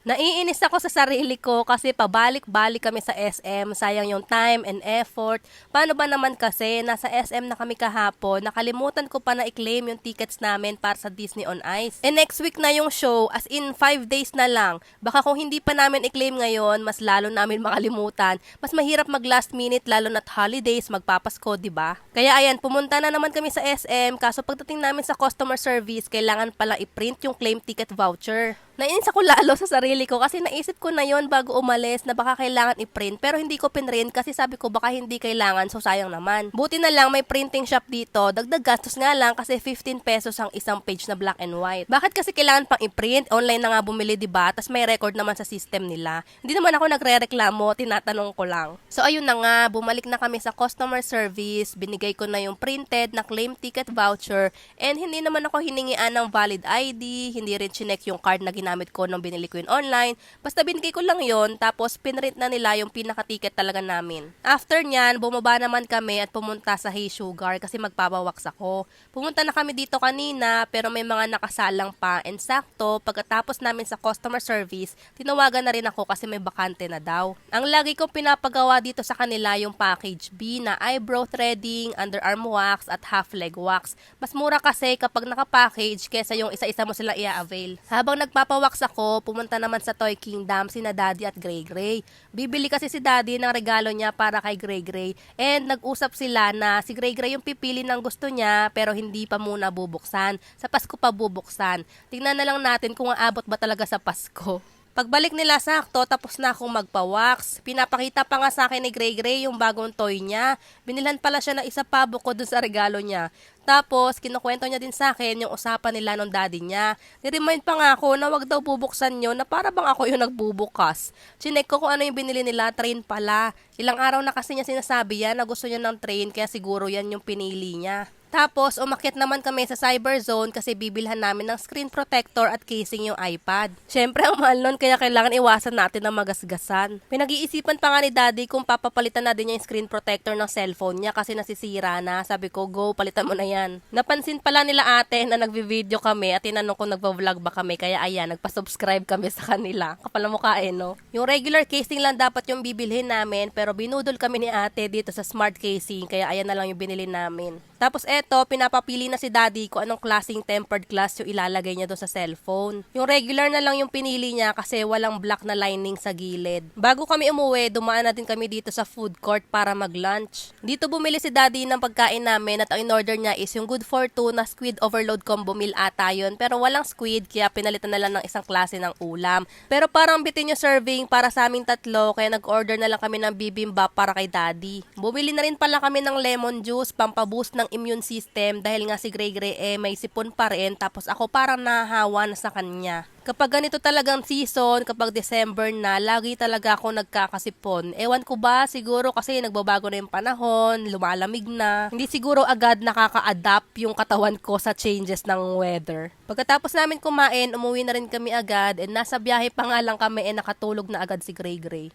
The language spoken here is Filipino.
Naiinis ako sa sarili ko kasi pabalik-balik kami sa SM. Sayang yung time and effort. Paano ba naman kasi, nasa SM na kami kahapon, nakalimutan ko pa na i-claim yung tickets namin para sa Disney on Ice. And next week na yung show, as in 5 days na lang. Baka kung hindi pa namin i-claim ngayon, mas lalo namin makalimutan. Mas mahirap mag last minute lalo na't holidays, magpapasko, di ba? Kaya ayan, pumunta na naman kami sa SM, kaso pagdating namin sa customer service, kailangan pala i-print yung claim ticket voucher. Nainis ako lalo sa sarili ko kasi naisip ko na yon bago umalis na baka kailangan i-print pero hindi ko pinrint kasi sabi ko baka hindi kailangan so sayang naman. Buti na lang may printing shop dito, dagdag gastos nga lang kasi 15 pesos ang isang page na black and white. Bakit kasi kailangan pang i-print? Online na nga bumili 'di ba? Tapos may record naman sa system nila. Hindi naman ako nagrereklamo, tinatanong ko lang. So ayun na nga, bumalik na kami sa customer service, binigay ko na yung printed na claim ticket voucher and hindi naman ako hiningian ng valid ID, hindi rin chinek yung card na ginamit ko nung binili ko yun online. Basta binigay ko lang yon tapos pinrint na nila yung pinaka-ticket talaga namin. After nyan, bumaba naman kami at pumunta sa Hey Sugar kasi magpapawaks ako. Pumunta na kami dito kanina pero may mga nakasalang pa and sakto pagkatapos namin sa customer service, tinawagan na rin ako kasi may bakante na daw. Ang lagi kong pinapagawa dito sa kanila yung package B na eyebrow threading, underarm wax at half leg wax. Mas mura kasi kapag naka-package kesa yung isa-isa mo silang i-avail. Habang nagpapawaks ako, pumunta naman sa Toy Kingdom sina Daddy at Gray Gray. Bibili kasi si Daddy ng regalo niya para kay Gray Gray and nag-usap sila na si Gray Gray yung pipili ng gusto niya pero hindi pa muna bubuksan. Sa Pasko pa bubuksan. Tingnan na lang natin kung aabot ba talaga sa Pasko. Pagbalik nila sakto, tapos na akong magpa-wax. Pinapakita pa nga sa akin ni Gray Gray yung bagong toy niya. Binilhan pala siya ng isa pa bukod dun sa regalo niya. Tapos, kinukwento niya din sa akin yung usapan nila ng daddy niya. Niremind pa nga ako na wag daw bubuksan yun na para bang ako yung nagbubukas. Chinek ko kung ano yung binili nila, train pala. Ilang araw na kasi niya sinasabi yan na gusto niya ng train kaya siguro yan yung pinili niya. Tapos, umakyat naman kami sa cyber zone kasi bibilhan namin ng screen protector at casing yung iPad. Siyempre, ang mahal nun, kaya kailangan iwasan natin ng magasgasan. Pinag-iisipan pa nga ni Daddy kung papapalitan na din niya yung screen protector ng cellphone niya kasi nasisira na. Sabi ko, go, palitan mo na yan. Napansin pala nila ate na nagvi-video kami at tinanong kung nagva-vlog ba kami. Kaya ayan, nagpa-subscribe kami sa kanila. Kapal na mukha eh, no? Yung regular casing lang dapat yung bibilhin namin pero binudol kami ni ate dito sa smart casing. Kaya ayan na lang yung binili namin. Tapos eto, pinapapili na si daddy kung anong klaseng tempered glass yung ilalagay niya doon sa cellphone. Yung regular na lang yung pinili niya kasi walang black na lining sa gilid. Bago kami umuwi, dumaan na din kami dito sa food court para mag-lunch. Dito bumili si daddy ng pagkain namin at ang in-order niya is yung good for two na squid overload combo meal ata yun. Pero walang squid kaya pinalitan na lang ng isang klase ng ulam. Pero parang bitin yung serving para sa aming tatlo kaya nag-order na lang kami ng bibimbap para kay daddy. Bumili na rin pala kami ng lemon juice pampaboost ng immune system dahil nga si Gray Gray eh may sipon pa rin tapos ako parang nahawa na sa kanya. Kapag ganito talagang season, kapag December na, lagi talaga ako nagkakasipon. Ewan ko ba, siguro kasi nagbabago na yung panahon, lumalamig na. Hindi siguro agad nakaka-adapt yung katawan ko sa changes ng weather. Pagkatapos namin kumain, umuwi na rin kami agad and nasa biyahe pa nga lang kami eh nakatulog na agad si Gray Gray.